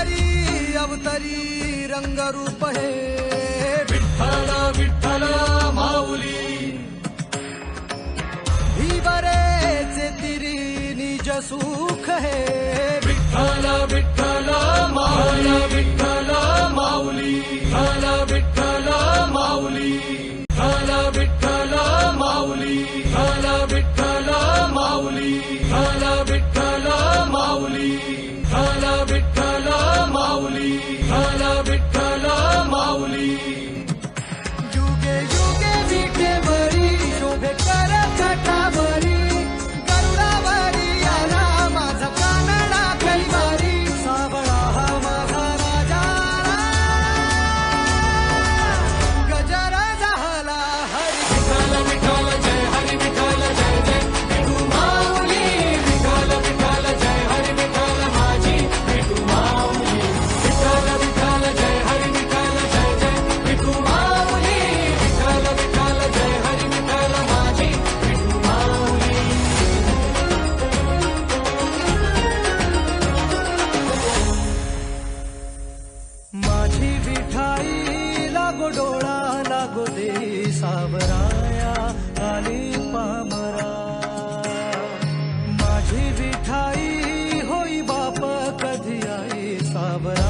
अवतरी अवतरी रंग रूप है। विठ्ठल विठ्ठल माऊली। हिवरेचे तिरी निज सुख है। विठ्ठल विठ्ठल माऊली। गोदे सावराया आली पामरा। माझी विठाई होई बाप कधी आई सावरा।